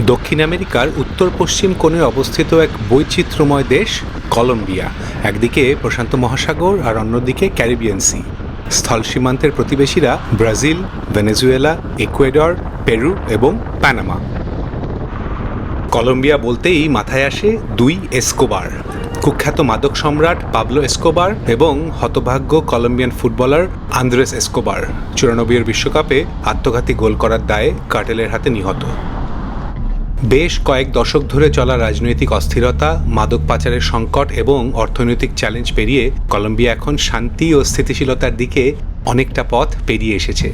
দক্ষিণ আমেরিকার উত্তর পশ্চিম কোণে অবস্থিত এক বৈচিত্র্যময় দেশ, কলম্বিয়া। একদিকে প্রশান্ত মহাসাগর আর অন্যদিকে ক্যারিবিয়ান সি। স্থল সীমান্তের প্রতিবেশীরা ব্রাজিল, ভেনেজুয়েলা, ইকুয়েডর, পেরু এবং প্যানামা। কলম্বিয়া বলতেই মাথায় আসে দুই এসকোবার। কুখ্যাত মাদক সম্রাট পাবলো এসকোবার এবং হতভাগ্য কলম্বিয়ান ফুটবলার আন্দ্রেস এসকোবার। চুরানব্বইয়ের বিশ্বকাপে আত্মঘাতী গোল করার দায়ে কার্টেলের হাতে নিহত। বেশ কয়েক দশক ধরে চলা রাজনৈতিক অস্থিরতা, মাদক পাচারের সংকট এবং অর্থনৈতিক চ্যালেঞ্জ পেরিয়ে কলম্বিয়া এখন শান্তি ও স্থিতিশীলতার দিকে অনেকটা পথ পেরিয়ে এসেছে।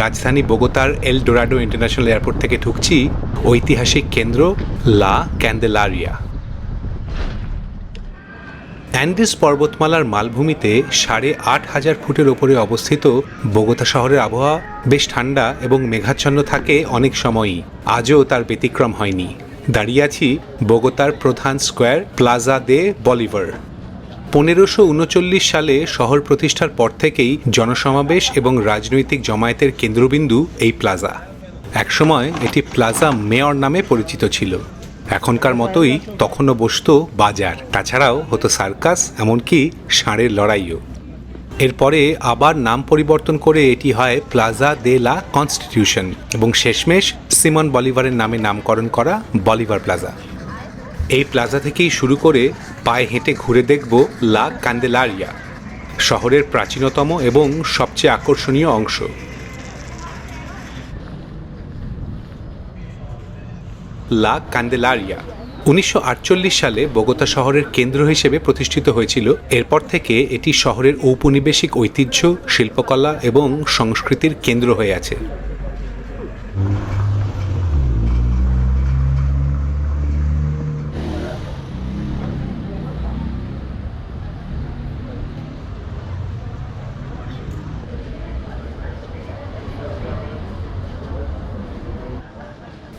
রাজধানী বোগোতার এল ডোরাডো ইন্টারন্যাশনাল এয়ারপোর্ট থেকে ঢুকছি ঐতিহাসিক কেন্দ্র লা ক্যান্ডেলারিয়া। অ্যান্ডিস পর্বতমালার মালভূমিতে সাড়ে আট হাজার ফুটের ওপরে অবস্থিত বোগোতা শহরের আবহাওয়া বেশ ঠান্ডা এবং মেঘাচ্ছন্ন থাকে অনেক সময়ই। আজও তার ব্যতিক্রম হয়নি। দাঁড়িয়ে আছি বোগোতার প্রধান স্কোয়ার প্লাজা দে বলিভার। পনেরোশো উনচল্লিশ সালে শহর প্রতিষ্ঠার পর থেকেই জনসমাবেশ এবং রাজনৈতিক জমায়েতের কেন্দ্রবিন্দু এই প্লাজা। একসময় এটি প্লাজা মেয়র নামে পরিচিত ছিল। এখনকার মতোই তখনও বসত বাজার। তাছাড়াও হতো সার্কাস, এমনকি ষাঁড়ের লড়াইও। এরপরে আবার নাম পরিবর্তন করে এটি হয় প্লাজা দে লা কনস্টিটিউশন এবং শেষমেশ সিমন বলিভারের নামে নামকরণ করা বলিভার প্লাজা। এই প্লাজা থেকেই শুরু করে পায়ে হেঁটে ঘুরে দেখব লা ক্যান্ডেলারিয়া, শহরের প্রাচীনতম এবং সবচেয়ে আকর্ষণীয় অংশ। লা কান্দেলারিয়া। উনিশশো আটচল্লিশ সালে বগোতা শহরের কেন্দ্র হিসেবে প্রতিষ্ঠিত হয়েছিল। এরপর থেকে এটি শহরের ঔপনিবেশিক ঐতিহ্য, শিল্পকলা এবং সংস্কৃতির কেন্দ্র হয়ে আছে।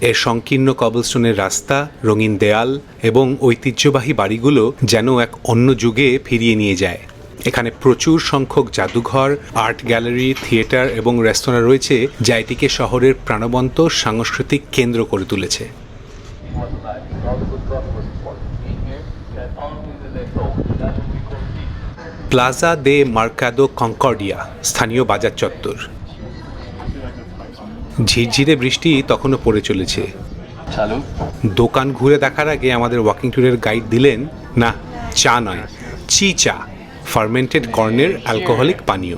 এর সংকীর্ণ কবলস্টোনের রাস্তা, রঙিন দেয়াল এবং ঐতিহ্যবাহী বাড়িগুলো যেন এক অন্য যুগে ফিরিয়ে নিয়ে যায়। এখানে প্রচুর সংখ্যক জাদুঘর, আর্ট গ্যালারি, থিয়েটার এবং রেস্তোরাঁ রয়েছে যা এটিকে শহরের প্রাণবন্ত সাংস্কৃতিক কেন্দ্র করে তুলেছে। প্লাজা দে মার্কাদো কঙ্কর্ডিয়া স্থানীয় বাজার চত্বর। ঝিরঝিরে বৃষ্টি তখনও পড়ে চলেছে। দোকান ঘুরে দেখার আগে আমাদের ওয়াকিং ট্যুরের গাইড দিলেন না চা নয় চি চা ফার্মেন্টেড কর্নের অ্যালকোহলিক পানীয়।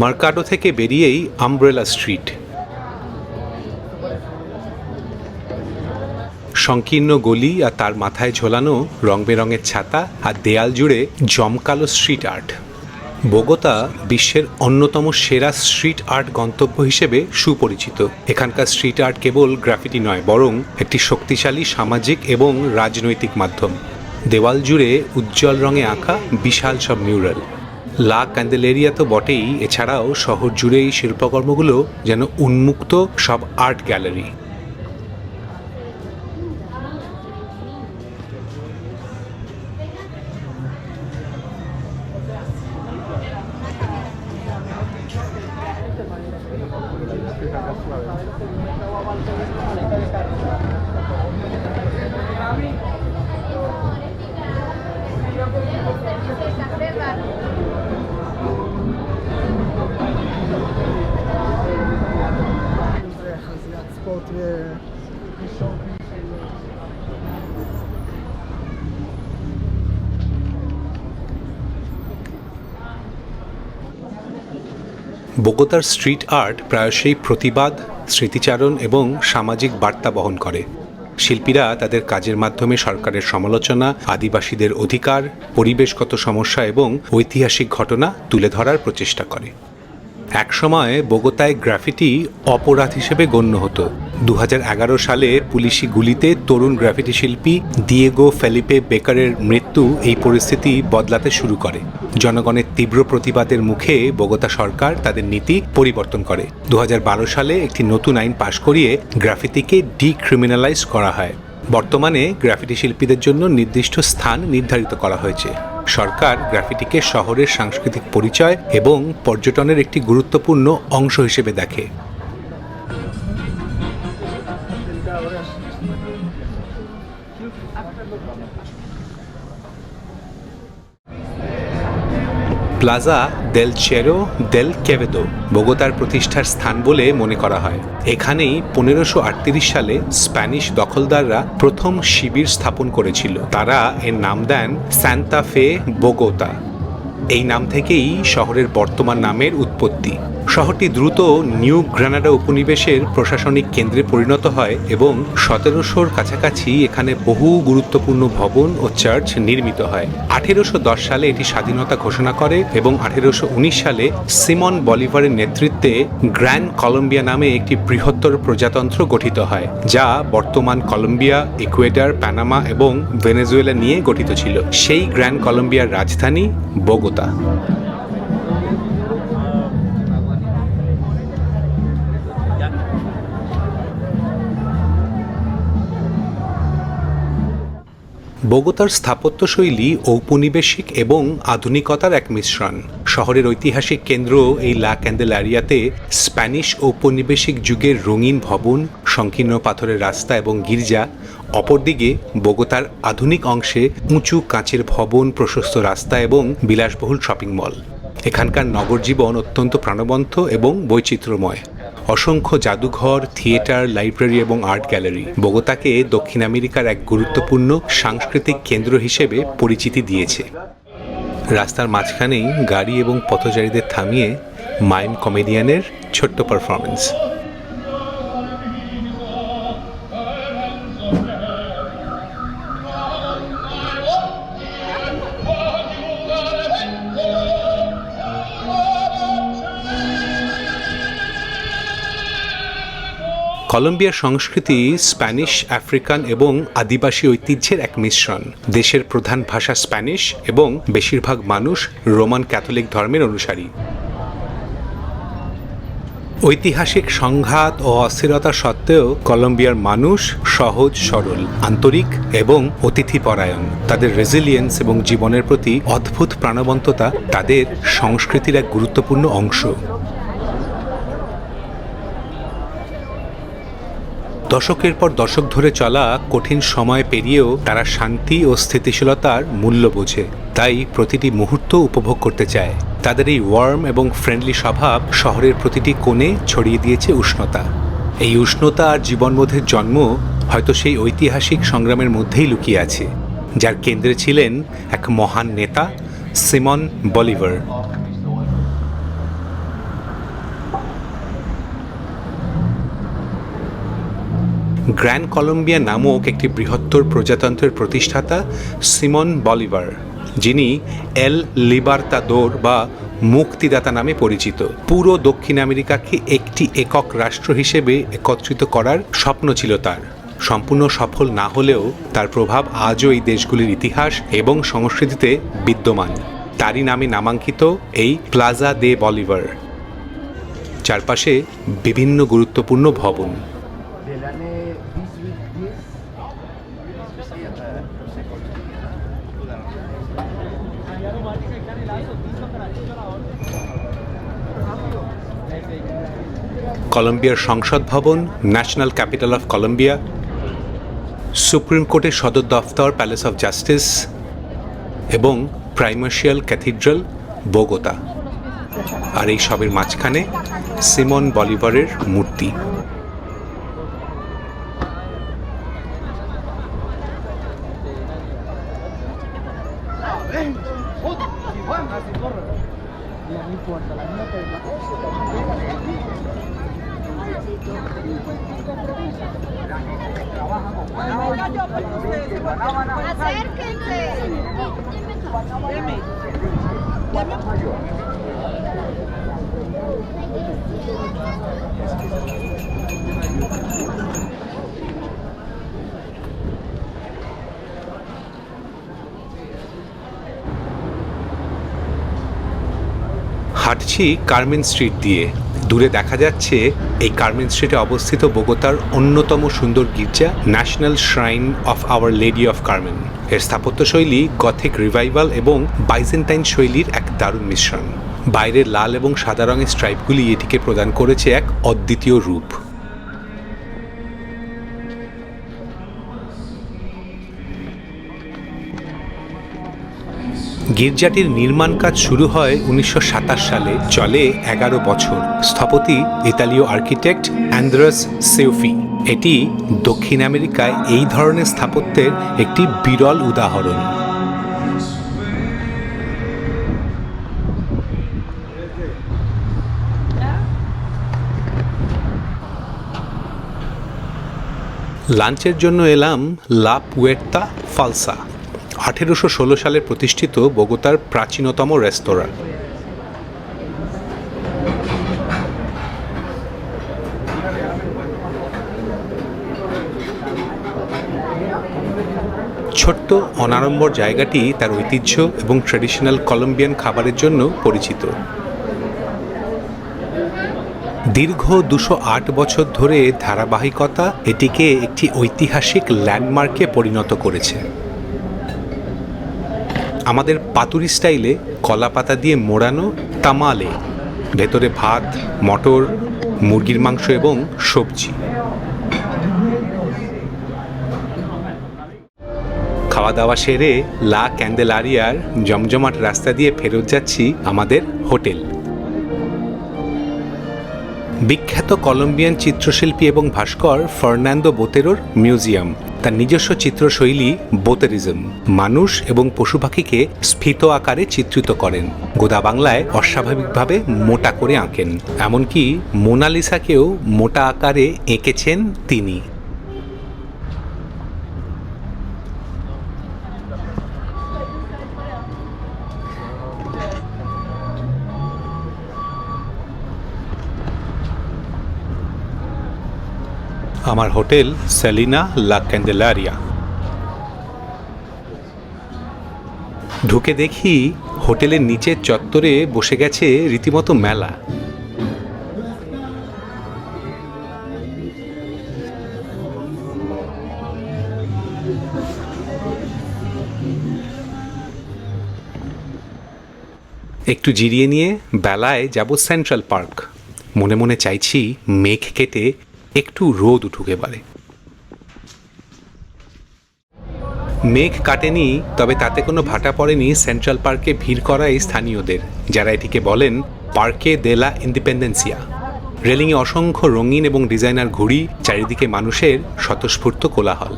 মার্কাডো থেকে বেরিয়েই আমব্রেলা স্ট্রিট সংকীর্ণ গলি আর তার মাথায় ঝোলানো রং বেরঙের ছাতা আর দেয়াল জুড়ে জমকালো স্ট্রিট আর্ট বোগোতা বিশ্বের অন্যতম সেরা স্ট্রিট আর্ট গন্তব্য হিসেবে সুপরিচিত। এখানকার স্ট্রিট আর্ট কেবল গ্রাফিটি নয়, বরং একটি শক্তিশালী সামাজিক এবং রাজনৈতিক মাধ্যম। দেওয়াল জুড়ে উজ্জ্বল রঙে আঁকা বিশাল সব মিউরাল লা ক্যান্ডেলেরিয়া তো বটেই এছাড়াও শহর জুড়ে এই শিল্পকর্মগুলো যেন উন্মুক্ত সব আর্ট গ্যালারি। out there. বগোতার স্ট্রিট আর্ট প্রায়শই প্রতিবাদ, স্মৃতিচারণ এবং সামাজিক বার্তা বহন করে শিল্পীরা তাদের কাজের মাধ্যমে সরকারের সমালোচনা, আদিবাসীদের অধিকার, পরিবেশগত সমস্যা এবং ঐতিহাসিক ঘটনা তুলে ধরার প্রচেষ্টা করে একসময় বগোতায় গ্রাফিটি অপরাধ হিসেবে গণ্য হতো দু হাজার এগারো সালে পুলিশি গুলিতে তরুণ গ্রাফিটি শিল্পী দিয়েগো ফেলিপে বেকারের মৃত্যু এই পরিস্থিতি বদলাতে শুরু করে। জনগণের তীব্র প্রতিবাদের মুখে বগতা সরকার তাদের নীতি পরিবর্তন করে। দু হাজার বারো সালে একটি নতুন আইন পাশ করিয়ে গ্রাফিতিকে ডিক্রিমিনালাইজ করা হয়। বর্তমানে গ্রাফিটি শিল্পীদের জন্য নির্দিষ্ট স্থান নির্ধারিত করা হয়েছে। সরকার গ্রাফিটিকে শহরের সাংস্কৃতিক পরিচয় এবং পর্যটনের একটি গুরুত্বপূর্ণ অংশ হিসেবে দেখে। প্লাজা দেল চেরো দেল কেভেদো বোগোতার প্রতিষ্ঠার স্থান বলে মনে করা হয়। এখানেই পনেরোশো সালে স্প্যানিশ দখলদাররা প্রথম শিবির স্থাপন করেছিল। তারা এর নাম দেন স্যান্তা ফে বোগোতা এই নাম থেকেই শহরের বর্তমান নামের উৎপত্তি। শহরটি দ্রুত নিউ গ্রানাডা উপনিবেশের প্রশাসনিক কেন্দ্রে পরিণত হয় এবং সতেরোশোর কাছাকাছি এখানে বহু গুরুত্বপূর্ণ ভবন ও চার্চ নির্মিত হয়। আঠেরোশো দশ সালে এটি স্বাধীনতা ঘোষণা করে এবং আঠেরোশো উনিশ সালে সিমন বলিভারের নেতৃত্বে গ্র্যান্ড কলম্বিয়া নামে একটি বৃহত্তর প্রজাতন্ত্র গঠিত হয়, যা বর্তমান কলম্বিয়া, ইকুয়েডার, প্যানামা এবং ভেনেজুয়েলা নিয়ে গঠিত ছিল। সেই গ্র্যান্ড কলম্বিয়ার রাজধানী বোগোতা। বোগোতার স্থাপত্যশৈলী, ঔপনিবেশিক এবং আধুনিকতার এক মিশ্রণ। শহরের ঐতিহাসিক কেন্দ্র এই লা ক্যান্ডেলারিয়াতে স্প্যানিশ ঔপনিবেশিক যুগের রঙিন ভবন, সংকীর্ণ পাথরের রাস্তা এবং গির্জা অপরদিকে বোগোতার আধুনিক অংশে উঁচু কাঁচের ভবন, প্রশস্ত রাস্তা এবং বিলাসবহুল শপিং মল। এখানকার নগর জীবন অত্যন্ত প্রাণবন্ত এবং বৈচিত্র্যময়। অসংখ্য জাদুঘর, থিয়েটার, লাইব্রেরি এবং আর্ট গ্যালারি বোগোতাকে দক্ষিণ আমেরিকার এক গুরুত্বপূর্ণ সাংস্কৃতিক কেন্দ্র হিসেবে পরিচিতি দিয়েছে। রাস্তার মাঝখানেই গাড়ি এবং পথচারীদের থামিয়ে মাইম কমেডিয়ানের ছোট্ট পারফরমেন্স কলম্বিয়ার সংস্কৃতি স্প্যানিশ, আফ্রিকান এবং আদিবাসী ঐতিহ্যের এক মিশ্রণ। দেশের প্রধান ভাষা স্প্যানিশ এবং বেশিরভাগ মানুষ রোমান ক্যাথলিক ধর্মের অনুসারী। ঐতিহাসিক সংঘাত ও অস্থিরতা সত্ত্বেও কলম্বিয়ার মানুষ সহজ, সরল, আন্তরিক এবং অতিথিপরায়ণ। তাদের রেজিলিয়েন্স এবং জীবনের প্রতি অদ্ভুত প্রাণবন্ততা তাদের সংস্কৃতির এক গুরুত্বপূর্ণ অংশ। দশকের পর দশক ধরে চলা কঠিন সময় পেরিয়েও তারা শান্তি ও স্থিতিশীলতার মূল্য বোঝে। তাই প্রতিটি মুহূর্ত উপভোগ করতে চায়। তাদের এই ওয়ার্ম এবং ফ্রেন্ডলি স্বভাব শহরের প্রতিটি কোণে ছড়িয়ে দিয়েছে উষ্ণতা। এই উষ্ণতা আর জীবনবোধের জন্ম হয়তো সেই ঐতিহাসিক সংগ্রামের মধ্যেই লুকিয়ে আছে, যার কেন্দ্রে ছিলেন এক মহান নেতা, সিমন বলিভার। গ্র্যান্ড কলম্বিয়া নামক একটি বৃহত্তর প্রজাতন্ত্রের প্রতিষ্ঠাতা সিমন বলিভার, যিনি এল লিবার্তাদোর বা মুক্তিদাতা নামে পরিচিত। পুরো দক্ষিণ আমেরিকাকে একটি একক রাষ্ট্র হিসেবে একত্রিত করার স্বপ্ন ছিল তার। সম্পূর্ণ সফল না হলেও তার প্রভাব আজও এই দেশগুলির ইতিহাস এবং সংস্কৃতিতে বিদ্যমান। তারই নামে নামাঙ্কিত এই প্লাজা দে বলিভার। চারপাশে বিভিন্ন গুরুত্বপূর্ণ ভবন। কলম্বিয়ার সংসদ ভবন, national capitol of Colombia, supreme কোর্টের সদর দফতর, প্যালেস অফ জাস্টিস, এবং প্রাইমার্শিয়াল ক্যাথিড্রাল, বোগোতা। আর এই সবের মাঝখানে সিমন বলিভারের মূর্তি। Acérquense. Deme. Deme. হাঁটছি কার্মেন স্ট্রিট দিয়ে দূরে দেখা যাচ্ছে এই কার্মেন স্ট্রিটে অবস্থিত বোগোতার অন্যতম সুন্দর গির্জা national shrine of our lady of Carmen এর স্থাপত্যশৈলী গথিক রিভাইভাল এবং বাইজেন্টাইন শৈলীর এক দারুণ মিশ্রণ। বাইরের লাল এবং সাদা রঙের স্ট্রাইপগুলি এটিকে প্রদান করেছে এক অদ্বিতীয় রূপ। গির্জাটির নির্মাণ কাজ শুরু হয় উনিশশো সাতাশ সালে, চলে এগারো বছর। স্থপতি ইতালীয় আর্কিটেক্ট অ্যান্দ্রাস সেউফি। এটি দক্ষিণ আমেরিকায় এই ধরনের স্থাপত্যের একটি বিরল উদাহরণ। লাঞ্চের জন্য এলাম লা পুয়ের্তা ফালসা। আঠেরোশো ষোলো সালে প্রতিষ্ঠিত বগোতার প্রাচীনতম রেস্তোরাঁ। ছোট্ট, অনাড়ম্বর জায়গাটি তার ঐতিহ্য এবং ট্র্যাডিশনাল কলম্বিয়ান খাবারের জন্য পরিচিত। দীর্ঘ দুশো আট বছর ধরে ধারাবাহিকতা এটিকে একটি ঐতিহাসিক ল্যান্ডমার্কে পরিণত করেছে। আমাদের পাতুরি স্টাইলে কলা পাতা দিয়ে মোড়ানো তামালে, ভেতরে ভাত, মটর, মুরগির মাংস এবং সবজি। খাওয়া দাওয়া সেরে লা ক্যান্ডেলারিয়ার জমজমাট রাস্তা দিয়ে ফেরত যাচ্ছি আমাদের হোটেল। বিখ্যাত কলম্বিয়ান চিত্রশিল্পী এবং ভাস্কর ফার্নান্দো বোতেরোর মিউজিয়াম। তার নিজস্ব চিত্রশৈলী বোতেরিজম। মানুষ এবং পশু পাখিকে স্ফীত আকারে চিত্রিত করেন। গোদা বাংলায় অস্বাভাবিকভাবে মোটা করে আঁকেন। এমনকি মোনালিসাকেও মোটা আকারে এঁকেছেন তিনি। আমার হোটেল সেলিনা লা ক্যান্ডেলারিয়া। ঢুকে দেখি হোটেলের নিচের চত্বরে বসে গেছে রীতিমতো মেলা। একটু জিরিয়ে নিয়ে বেলায় যাব সেন্ট্রাল পার্ক। মনে মনে চাইছি মেঘ কেটে একটু রোদ উঠুক পারে মেঘ কাটেনি, তবে তাতে কোনো ভাটা পড়েনি সেন্ট্রাল পার্কে ভিড় করা এই স্থানীয়দের, যারা এটিকে বলেন পার্কে দেলা ইন্ডিপেন্ডেন্সিয়া রেলিংয়ে অসংখ্য রঙিন এবং ডিজাইনার ঘুড়ি, চারিদিকে মানুষের স্বতঃস্ফূর্ত কোলাহল।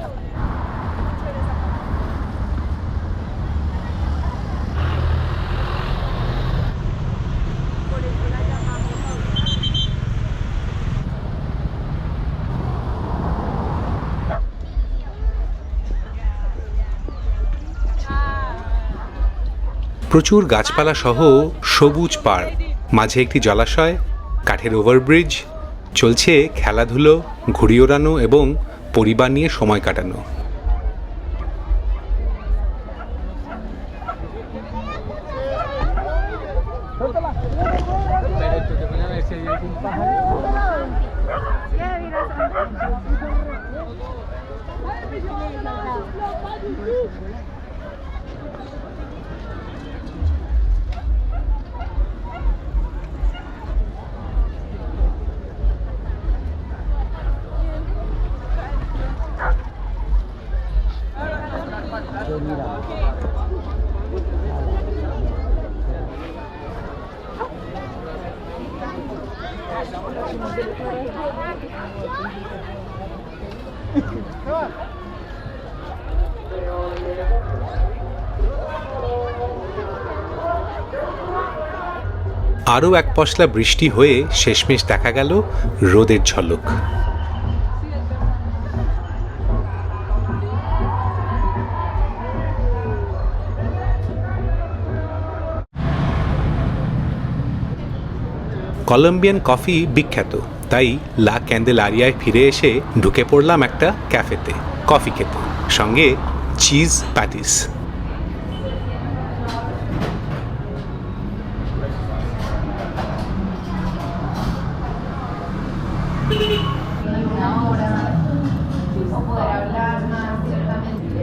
প্রচুর গাছপালা সহ সবুজ পার্ক মাঝে একটি জলাশয়, কাঠের ওভারব্রিজ, চলছে খেলাধুলো, ঘুড়ি ওড়ানো এবং পরিবার নিয়ে সময় কাটানো। আরও এক পশলা বৃষ্টি হয়ে শেষমেশ দেখা গেল রোদের ঝলক। কলম্বিয়ান কফি বিখ্যাত, তাই লা ক্যান্ডেলারিয়ায় ফিরে এসে ঢুকে পড়লাম একটা ক্যাফেতে, কফি খেতে। সঙ্গে cheese patties. ahora o poder hablar más ciertamente.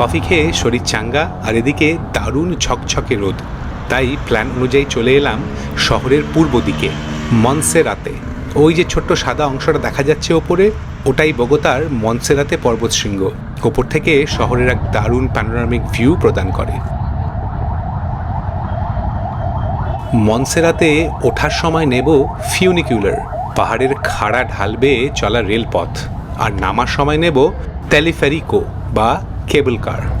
Coffee খেয়ে শরীর চাঙ্গা আর এদিকে দারুণ ঝকঝকে রোদ তাই প্ল্যান অনুযায়ী চলে এলাম শহরের পূর্ব দিকে, মনসেরাতে ওই যে ছোট্ট সাদা অংশটা দেখা যাচ্ছে ওপরে ওটাই বগতার মনসেরাতে পর্বতশৃঙ্গ ওপর থেকে শহরের এক দারুণ প্যানোরামিক ভিউ প্রদান করে। মনসেরাতে ওঠার সময় নেব ফিউনিকিউলার। পাহাড়ের খাড়া ঢাল বেয়ে চলা রেলপথ। আর নামার সময় নেব টেলিফেরিকো বা কেবল কার।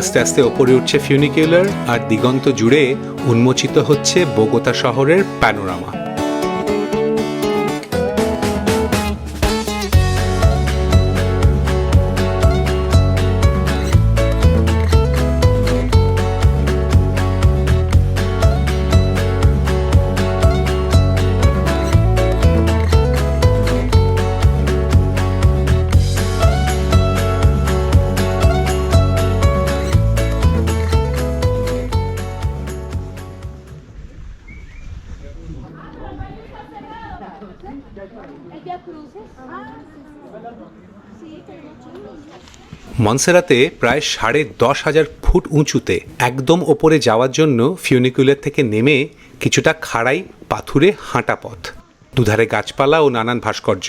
আস্তে আস্তে ওপরে উঠছে ফিউনিকিউলার আর দিগন্ত জুড়ে উন্মোচিত হচ্ছে বোগোতা শহরের প্যানোরামা। মনসেরাতে প্রায় সাড়ে দশ হাজার ফুট উঁচুতে একদম ওপরে যাওয়ার জন্য ফিউনিকুলার থেকে নেমে কিছুটা খাড়াই পাথুরে হাঁটা পথ। দুধারে গাছপালা ও নানান ভাস্কর্য।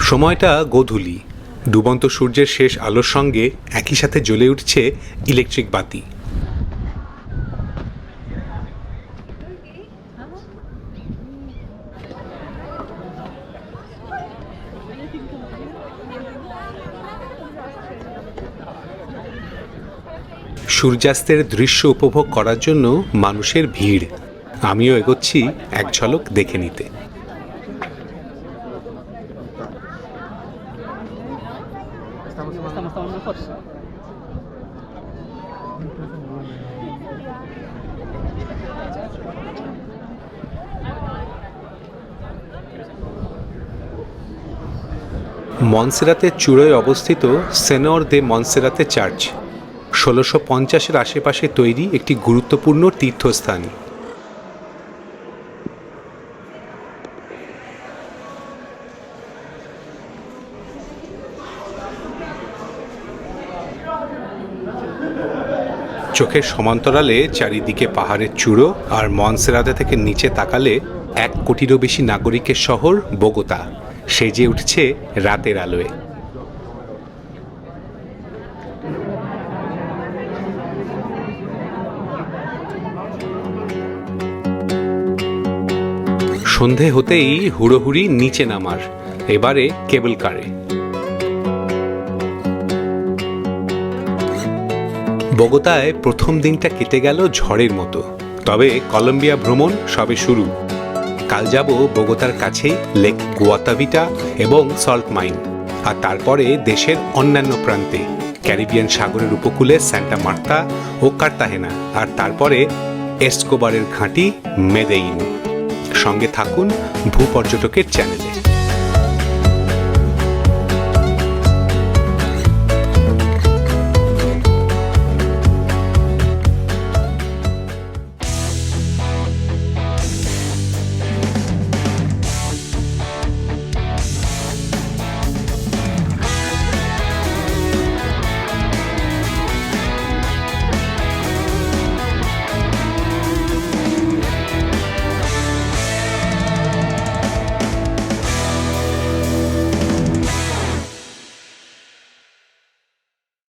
সময়টা গোধূলি। ডুবন্ত সূর্যের শেষ আলোর সঙ্গে একই সাথে জ্বলে উঠছে ইলেকট্রিক বাতি। সূর্যাস্তের দৃশ্য উপভোগ করার জন্য মানুষের ভিড়। আমিও এগোচ্ছি এক ঝলক দেখে নিতে। মনসেরাতের চূড়োয় অবস্থিত সেনর দে মনসেরাতে চার্চ। ষোলোশো পঞ্চাশের আশেপাশে তৈরি একটি গুরুত্বপূর্ণ তীর্থস্থান। চোখের সমান্তরালে চারিদিকে পাহাড়ের চূড়ো আর মনসেরাদা থেকে নিচে তাকালে এক কোটিরও বেশি নাগরিকের শহর বোগোতা, সেজে উঠছে রাতের আলোয়। সন্ধে হতেই হুড়োহুড়ি নিচে নামার, এবারে কেবল কারে। বগোতায় প্রথম দিনটা কেটে গেল ঝড়ের মতো, তবে কলম্বিয়া ভ্রমণ সবে শুরু। কাল যাব বগোতার কাছেই লেক গুয়াতাভিটা এবং সল্ট মাইন, আর তারপরে দেশের অন্যান্য প্রান্তে, ক্যারিবিয়ান সাগরের উপকূলে স্যান্টা মার্তা ও কার্তাহেনা, আর তারপরে এসকোবারের ঘাঁটি মেদেইন। সঙ্গে থাকুন ভূ পর্যটকের চ্যানেলে।